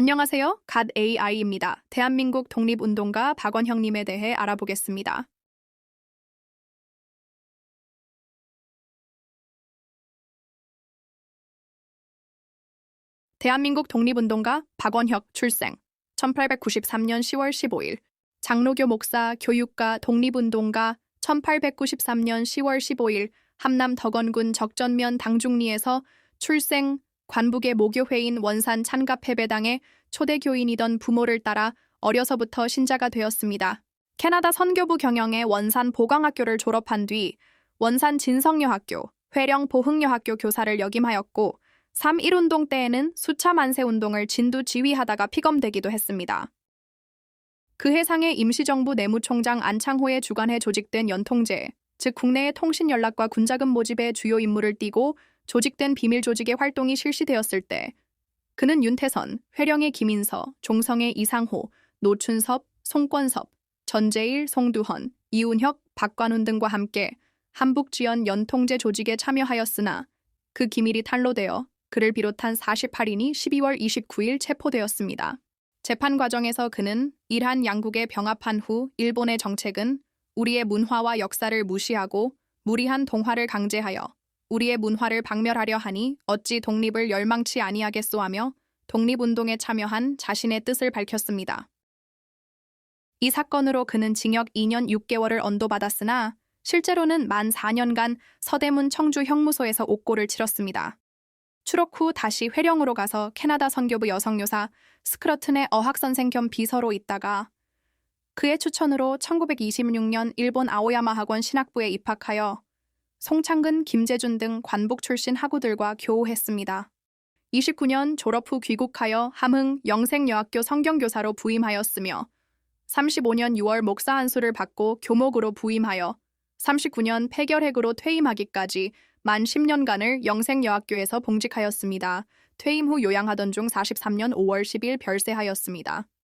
안녕하세요. 갓 AI입니다. 대한민국 독립운동가 박원형님에 대해 알아보겠습니다. 대한민국 독립운동가 박원혁 출생 1893년 10월 15일 장로교 목사 교육가 독립운동가 1893년 10월 15일 함남 덕원군 적전면 당중리에서 출생 관북의 모교회인 원산 찬갑패배당의 초대 교인이던 부모를 따라 어려서부터 신자가 되었습니다. 캐나다 선교부 경영의 원산 보광학교를 졸업한 뒤 원산 진성여학교, 회령 보흥여학교 교사를 역임하였고 3.1운동 때에는 수차 만세 운동을 진두 지휘하다가 피검되기도 했습니다. 그 해상의 임시정부 내무총장 안창호의 주관해 조직된 연통제, 즉 국내의 통신 연락과 군자금 모집의 주요 임무를 띠고 조직된 비밀 조직의 활동이 실시되었을 때 그는 윤태선, 회령의 김인서, 종성의 이상호, 노춘섭, 송권섭, 전재일, 송두헌, 이운혁, 박관훈 등과 함께 한북지연 연통제 조직에 참여하였으나 그 기밀이 탄로되어 그를 비롯한 48인이 12월 29일 체포되었습니다. 재판 과정에서 그는 일한 양국에 병합한 후 일본의 정책은 우리의 문화와 역사를 무시하고 무리한 동화를 강제하여 우리의 문화를 박멸하려 하니 어찌 독립을 열망치 아니하겠소 하며 독립운동에 참여한 자신의 뜻을 밝혔습니다. 이 사건으로 그는 징역 2년 6개월을 언도받았으나 실제로는 만 4년간 서대문 청주 형무소에서 옥고를 치렀습니다. 추록 후 다시 회령으로 가서 캐나다 선교부 여성요사 스크러튼의 어학선생 겸 비서로 있다가 그의 추천으로 1926년 일본 아오야마 학원 신학부에 입학하여 송창근, 김재준 등 관북 출신 학우들과 교우했습니다. 29년 졸업 후 귀국하여 함흥 영생여학교 성경교사로 부임하였으며 35년 6월 목사 안수를 받고 교목으로 부임하여 39년 폐결핵으로 퇴임하기까지 만 10년간을 영생여학교에서 봉직하였습니다. 퇴임 후 요양하던 중 43년 5월 10일 별세하였습니다.